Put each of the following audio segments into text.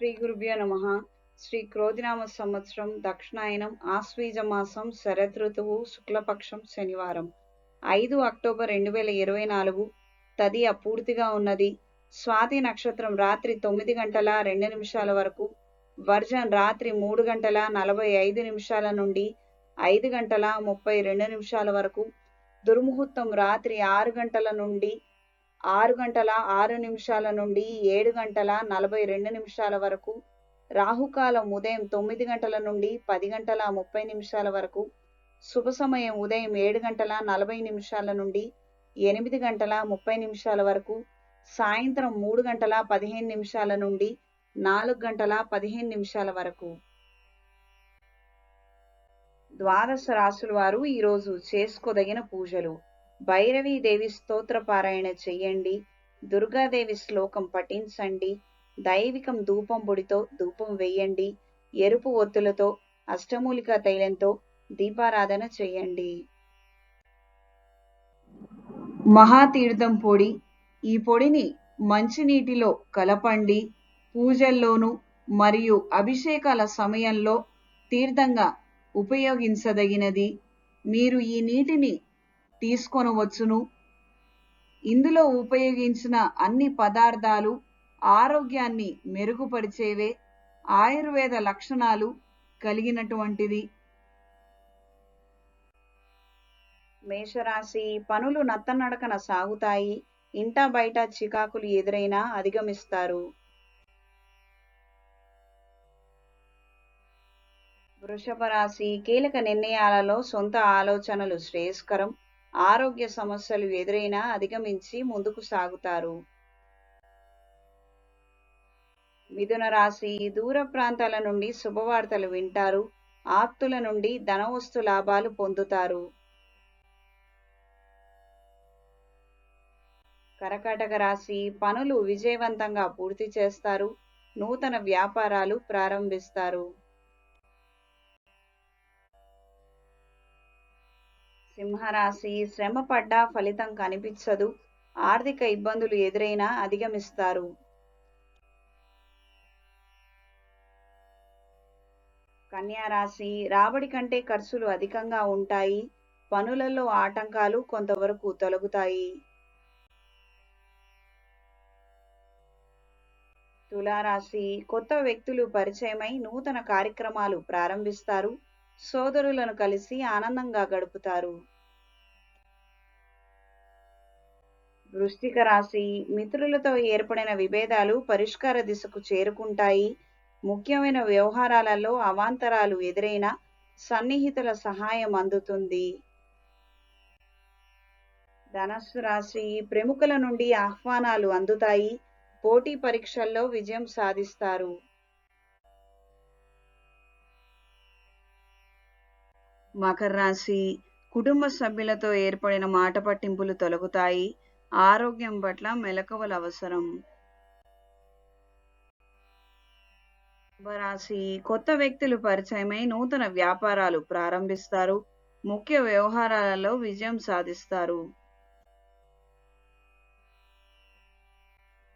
శ్రీ గురుభ్యో నమ. శ్రీ క్రోధినామ సంవత్సరం దక్షిణాయనం ఆశ్వీజ మాసం శరదృతువు శుక్లపక్షం శనివారం. ఐదు అక్టోబర్ రెండు వేల ఇరవై నాలుగు తదియ పూర్తిగా ఉన్నది. స్వాతి నక్షత్రం రాత్రి తొమ్మిది గంటల రెండు నిమిషాల వరకు వర్జన్ రాత్రి మూడు గంటల నలభై ఐదు నిమిషాల నుండి ఐదు గంటల ముప్పై రెండు నిమిషాల వరకు దుర్ముహూర్తం రాత్రి ఆరు గంటల నుండి ఆరు గంటల ఆరు నిమిషాల నుండి ఏడు గంటల నలభై రెండు నిమిషాల వరకు రాహుకాలం ఉదయం తొమ్మిది గంటల నుండి పది గంటల ముప్పై నిమిషాల వరకు శుభ సమయం ఉదయం ఏడు గంటల నలభై నిమిషాల నుండి ఎనిమిది గంటల ముప్పై నిమిషాల వరకు సాయంత్రం మూడు గంటల పదిహేను నిమిషాల నుండి నాలుగు గంటల పదిహేను నిమిషాల వరకు. ద్వాదశ రాశుల వారు ఈరోజు చేసుకోదగిన పూజలు. భైరవీ దేవి స్తోత్ర పారాయణ చెయ్యండి. దుర్గాదేవి శ్లోకం పఠించండి. దైవికం ధూపం పొడితో ధూపం వేయండి. ఎరుపు ఒత్తులతో అష్టమూలిక తైలంతో దీపారాధన చేయండి మహాతీర్థం పొడి. ఈ పొడిని మంచినీటిలో కలపండి. పూజల్లోనూ మరియు అభిషేకాల సమయంలో తీర్థంగా ఉపయోగించదగినది. మీరు ఈ నీటిని తీసుకొనవచ్చును. ఇందులో ఉపయోగించిన అన్ని పదార్థాలు ఆరోగ్యాన్ని మెరుగుపరిచేవే ఆయుర్వేద లక్షణాలు కలిగినటువంటిది. మేషరాశి పనులు నత్తనడకన సాగుతాయి. ఇంటా బయట చికాకులు ఎదురైనా అధిగమిస్తారు. వృషభ రాశి కీలక నిర్ణయాలలో సొంత ఆలోచనలు శ్రేయస్కరం. ఆరోగ్య సమస్యలు ఎదురైనా అధిగమించి ముందుకు సాగుతారు. మిథున రాశి దూర ప్రాంతాల నుండి శుభవార్తలు వింటారు. ఆప్తుల నుండి ధనవస్తు లాభాలు పొందుతారు. కరకాటక రాశి పనులు విజయవంతంగా పూర్తి చేస్తారు. నూతన వ్యాపారాలు ప్రారంభిస్తారు. సింహరాశి శ్రమ పడ్డా ఫలితం కనిపించదు. ఆర్థిక ఇబ్బందులు ఎదురైనా అధిగమిస్తారు. కన్యారాశి రాబడి కంటే ఖర్చులు అధికంగా ఉంటాయి. పనులలో ఆటంకాలు కొంతవరకు తొలగుతాయి. తులారాశి కొత్త వ్యక్తులు పరిచయమై నూతన కార్యక్రమాలు ప్రారంభిస్తారు. సోదరులను కలిసి ఆనందంగా గడుపుతారు. వృష్టిక రాశి మిత్రులతో ఏర్పడిన విభేదాలు పరిష్కార దిశకు చేరుకుంటాయి. ముఖ్యమైన వ్యవహారాలలో అవాంతరాలు ఎదురైన సన్నిహితుల సహాయం అందుతుంది. ధనస్సు రాశి ప్రముఖుల నుండి ఆహ్వానాలు అందుతాయి. పోటీ పరీక్షల్లో విజయం సాధిస్తారు. మకర రాశి కుటుంబ సభ్యులతో ఏర్పడిన మాట పట్టింపులు తొలగుతాయి. ఆరోగ్యం పట్ల మెలకువలు అవసరం. రాశి కొత్త వ్యక్తులు పరిచయమై నూతన వ్యాపారాలు ప్రారంభిస్తారు. ముఖ్య వ్యవహారాలలో విజయం సాధిస్తారు.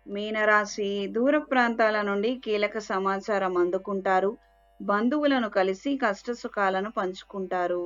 మీనరాశి దూర ప్రాంతాల నుండి కీలక సమాచారం అందుకుంటారు. బంధువులను కలిసి కష్ట సుఖాలను పంచుకుంటారు.